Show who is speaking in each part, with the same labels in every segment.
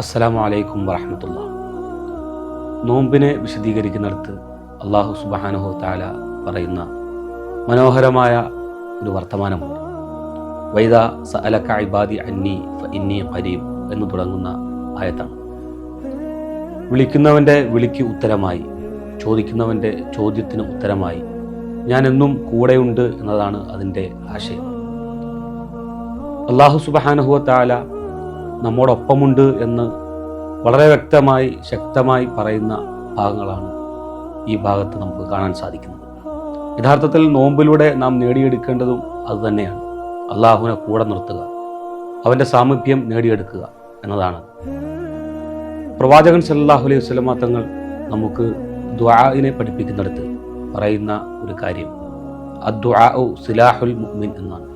Speaker 1: അസ്സലാമു അലൈക്കും വറഹമത്തുള്ള. നോമ്പിനെ വിശദീകരിക്കുന്നിടത്ത് അള്ളാഹു സുബാനുഹു താല പറയുന്ന മനോഹരമായ ഒരു വർത്തമാനമുണ്ട്. വൈദ സ അലക്ക ഇബാദി അന്നി ഫ ഇന്നി ഖരീബ് എന്ന് തുടങ്ങുന്ന ആയത്താണ്. വിളിക്കുന്നവന്റെ വിളിക്ക് ഉത്തരമായി ചോദിക്കുന്നവന്റെ ചോദ്യത്തിന് ഉത്തരമായി ഞാൻ എന്നും കൂടെയുണ്ട് എന്നതാണ് അതിന്റെ ആശയം. അള്ളാഹു സുബഹാനുഹുവ താല നമ്മോടൊപ്പമുണ്ട് എന്ന് വളരെ വ്യക്തമായി ശക്തമായി പറയുന്ന ഭാഗങ്ങളാണ് ഈ ഭാഗത്ത് നമുക്ക് കാണാൻ സാധിക്കുന്നത്. യഥാർത്ഥത്തിൽ നോമ്പിലൂടെ നാം നേടിയെടുക്കേണ്ടതും അതുതന്നെയാണ് അള്ളാഹുവിനെ കൂടെ നിർത്തുക അവന്റെ സാമീപ്യം നേടിയെടുക്കുക എന്നതാണ്. പ്രവാചകൻ സല്ലാഹു അലൈഹി വസ്ലമ തങ്ങൾ നമുക്ക് ദ്വാഇനെ പഠിപ്പിക്കുന്നിടത്ത് പറയുന്ന ഒരു കാര്യം. അദ്വാ സിലാഹുൽ മുഅ്മിൻ എന്നാണ്.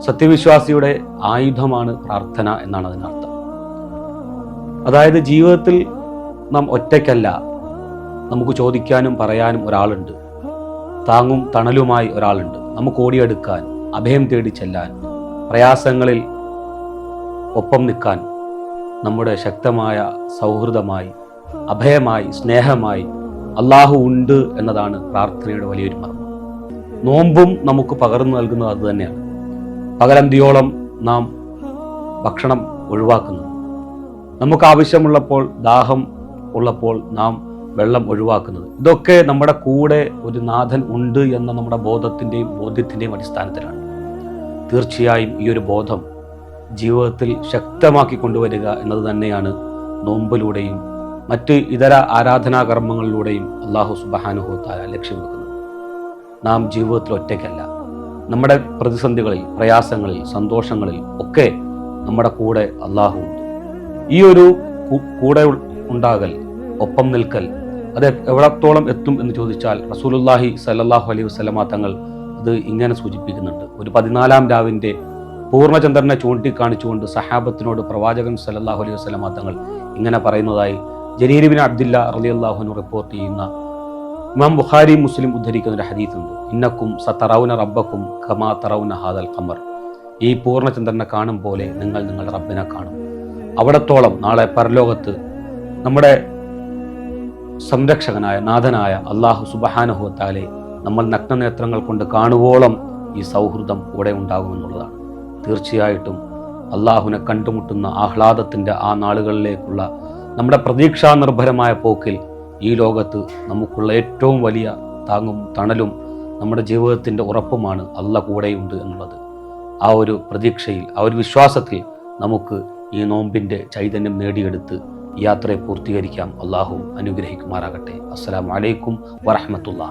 Speaker 1: സത്യവിശ്വാസിയുടെ ആയുധമാണ് പ്രാർത്ഥന എന്നാണ് അതിനർത്ഥം. അതായത് ജീവിതത്തിൽ നാം ഒറ്റയ്ക്കല്ല നമുക്ക് ചോദിക്കാനും പറയാനും ഒരാളുണ്ട്. താങ്ങും തണലുമായി ഒരാളുണ്ട്. നമുക്ക് ഓടിയെടുക്കാൻ അഭയം തേടി ചെല്ലാൻ പ്രയാസങ്ങളിൽ ഒപ്പം നിൽക്കാൻ നമ്മുടെ ശക്തമായ സൗഹൃദമായി അഭയമായി സ്നേഹമായി അള്ളാഹു ഉണ്ട് എന്നതാണ് പ്രാർത്ഥനയുടെ വലിയൊരു മർമ്മം. നോമ്പും നമുക്ക് പകർന്നു നൽകുന്നത് അതുതന്നെയാണ് പകലന്തിയോളം നാം ഭക്ഷണം ഒഴിവാക്കുന്നു. നമുക്ക് ആവശ്യമുള്ളപ്പോൾ ദാഹം ഉള്ളപ്പോൾ നാം വെള്ളം ഒഴിവാക്കുന്നത്. ഇതൊക്കെ നമ്മുടെ കൂടെ ഒരു നാഥൻ ഉണ്ട് എന്ന നമ്മുടെ ബോധത്തിന്റെയും ബോധ്യത്തിന്റെയും അടിസ്ഥാനത്തിലാണ്. തീർച്ചയായും ഈ ഒരു ബോധം ജീവിതത്തിൽ ശക്തമാക്കി കൊണ്ടുവരിക എന്നത് തന്നെയാണ് നോമ്പിലൂടെയും മറ്റ് ഇതര ആരാധനാ കർമ്മങ്ങളിലൂടെയും അള്ളാഹു സുബാനുഹോത്താല ലക്ഷ്യം വെക്കുന്നത്. നാം ജീവിതത്തിൽ ഒറ്റയ്ക്കല്ല. നമ്മുടെ പ്രതിസന്ധികളിൽ പ്രയാസങ്ങളിൽ സന്തോഷങ്ങളിൽ ഒക്കെ നമ്മുടെ കൂടെ അള്ളാഹു ഈ ഒരു കൂടെ ഉണ്ടാകൽ ഒപ്പം നിൽക്കൽ അത് എവിടത്തോളം എത്തും എന്ന് ചോദിച്ചാൽ റസൂലുല്ലാഹി സല്ലാഹു അലൈഹി വസ്ലമ തങ്ങൾ അത് ഇങ്ങനെ സൂചിപ്പിക്കുന്നുണ്ട്. ഒരു പതിനാലാം രാവിന്റെ പൂർണചന്ദ്രനെ ചൂണ്ടിക്കാണിച്ചുകൊണ്ട് സഹാബത്തിനോട് പ്രവാചകൻ സല്ലാഹു അലൈഹി വസ്ലമ തങ്ങൾ ഇങ്ങനെ പറയുന്നതായി ജനീരിബിൻ അബ്ദില്ല റലി അള്ളാഹുവിന് റിപ്പോർട്ട് ചെയ്യുന്ന ഇമാം ബുഖാരി മുസ്ലിം ഉദ്ധരിക്കുന്ന ഒരു ഹദീത്തുണ്ട് ഇന്നക്കും സത്തറൌന റബ്ബക്കും കമാ തറൌന ഹാദൽ ഖമർ. ഈ പൂർണചന്ദ്രനെ കാണും പോലെ നിങ്ങൾ നിങ്ങളുടെ റബ്ബിനെ കാണും. അവിടത്തോളം നാളെ പരലോകത്ത് നമ്മുടെ സംരക്ഷകനായ നാഥനായ അള്ളാഹു സുബഹാനഹുത്താലെ നമ്മൾ നഗ്നനേത്രങ്ങൾ കൊണ്ട് കാണുവോളം ഈ സൗഹൃദം കൂടെ ഉണ്ടാകുമെന്നുള്ളതാണ്. തീർച്ചയായിട്ടും അള്ളാഹുവിനെ കണ്ടുമുട്ടുന്ന ആഹ്ലാദത്തിന്റെ ആ നാളുകളിലേക്കുള്ള നമ്മുടെ പ്രതീക്ഷാ നിർഭരമായ പോക്കിൽ ഈ ലോകത്ത് നമുക്കുള്ള ഏറ്റവും വലിയ താങ്ങും തണലും നമ്മുടെ ജീവിതത്തിന്റെ ഉറപ്പുമാണ് അല്ല കൂടെയുണ്ട് എന്നുള്ളത്. ആ ഒരു പ്രതീക്ഷയിൽ ആ ഒരു വിശ്വാസത്തിൽ നമുക്ക് ഈ നോമ്പിന്റെ ചൈതന്യം നേടിയെടുത്ത് യാത്രയെ പൂർത്തീകരിക്കാം. അള്ളാഹു അനുഗ്രഹിക്കുമാറാകട്ടെ. അസ്സാം വലൈക്കും വറഹമത്തുള്ള